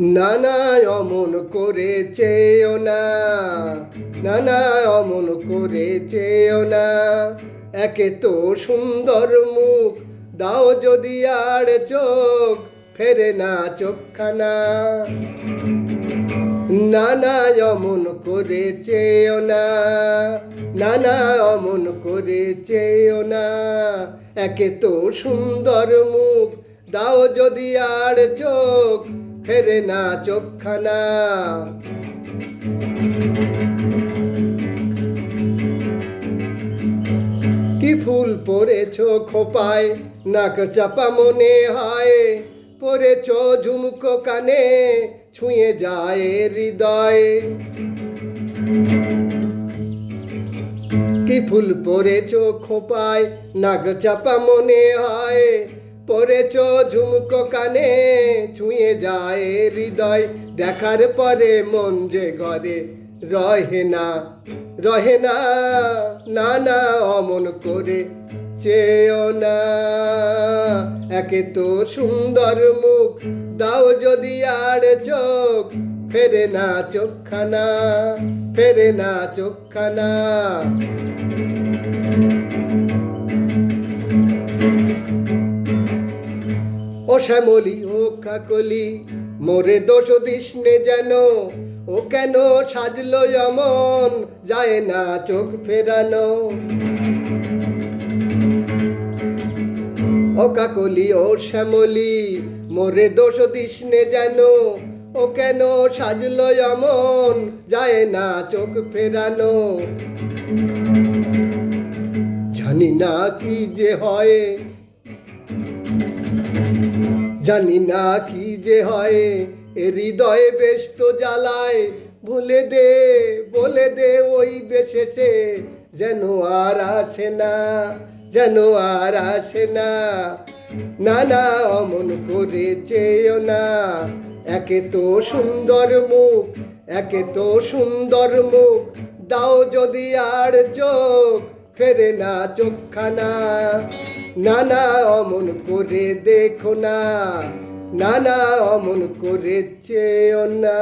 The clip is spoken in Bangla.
নানা অমন করে না নানা অমন করে না। একে তো সুন্দর মুখ, দাও যদি আর চোখ, ফেরে না চোখখানা। নানা অমন করে চেয়েও না নানা অমন করে না। একে তো সুন্দর মুখ, দাও যদি আর চোখ, ফেরে না চোখখানা। কি ফুল পরেছ খোপায়, নাক চাপা মনে হয় পরেছ ঝুমকো কানে, ছুঁয়ে যায় হৃদয়। কি ফুল পরেছ খোপায়? নাক চাপা মনে হয়। পরেছ ঝুমকো কানে, ছুঁয়ে যায় হৃদয়। দেখার পরে মন যে ঘরে রহে না রহে না না না, অমন করে চেয়েও না। একে তো সুন্দর মুখ, দাও যদি আর চোখ ফেরে না চোখখানা, ফেরে না চোখখানা। ও শ্যামলি, ও কাকলি, মোরে দোষ দিসনে যেন, ও কেন সাজলো এমন যায় না চোখ ফেরানো। ও কাকলি, ও শ্যামলি, মোরে দোষ দিসনে যেন ও কেন সাজলো এমন যায় না চোখ ফেরানো। জানি না কি যে হয়। জানি না কি যে হয়। এ হৃদয়ে বেশ তো জ্বালায়। ভুলে দে, বলে দে ওই বেশেষে। যেন আর আসে না, যেন আর আসে না। না না অমন করে চেয়েও না। একে তো সুন্দর মুখ, একে তো সুন্দর মুখ, দাও যদি আর চোখ, ফেরে না চোখখানা। না অমন করে দেখো না না না অমন করে চেয়েও না।